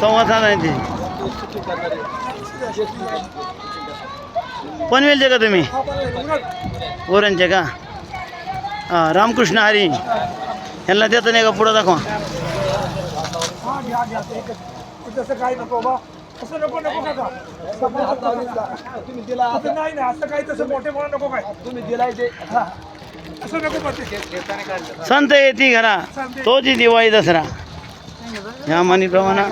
संवाद साधा ते पनवेलचे का तुम्ही? ओरणचे का? हां रामकृष्ण हरी. यांना देतं नाही का पुढं दाखवा. तसं काही नको बा असं नको नको नका तुम्ही दिला असं नाही ना असं काही तसं मोठे म्हणून नको काय तुम्ही दिलाय ते असं नको पडते संत येती. घरा तोची दिवाळी दसरा. ह्या म्हणीप्रमाणे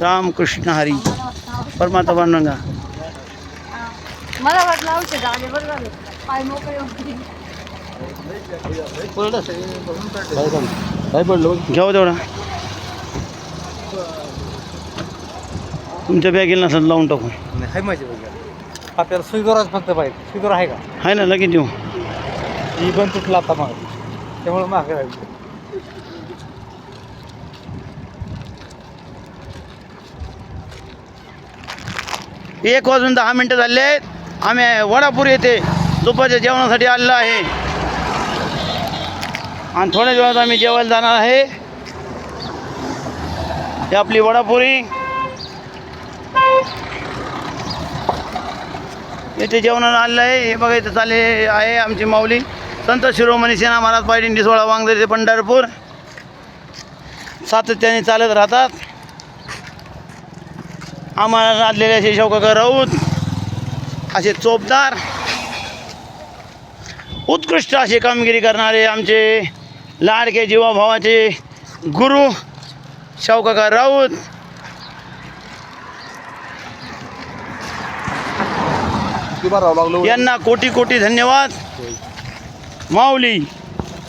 रामकृष्ण हरी. परमात्मा बनंगा मला वाटलं औषध आले बरं झालं. पाय मोकळे पडलं घ्यावं तेवढा. तुमच्या बॅगेला नसेल लावून टाकू. आहे माझी आपल्याला स्वीकाराच फक्त पाहिजे. स्वीकार आहे का? आहे ना लगेच देऊ. ही पण तुटला आता मग. त्यामुळे मागे राहिली. एक वाजून दहा मिनटं झाले आहेत. आम्ही वडापूर येथे दुपारच्या जेवणासाठी आलेलो आहे. आणि थोड्याच वेळात आम्ही जेवायला जाणार आहे. ही आपली वडापुरी. येथे जेवणाला आलेलं आहे. हे बघा इथं चालले आहे आमची माऊली. संत शिरोमणी सेना महाराज पायदिंडी सोळा वांगदे ते पंढरपूर. सातत्याने चालत राहतात. आम्हाला लादलेले असे शौकाका राऊत असे चोपदार उत्कृष्ट अशी कामगिरी करणारे आमचे लाडके जीवाभावाचे गुरु शौकाका राऊत. यांना कोटी कोटी धन्यवाद. माऊली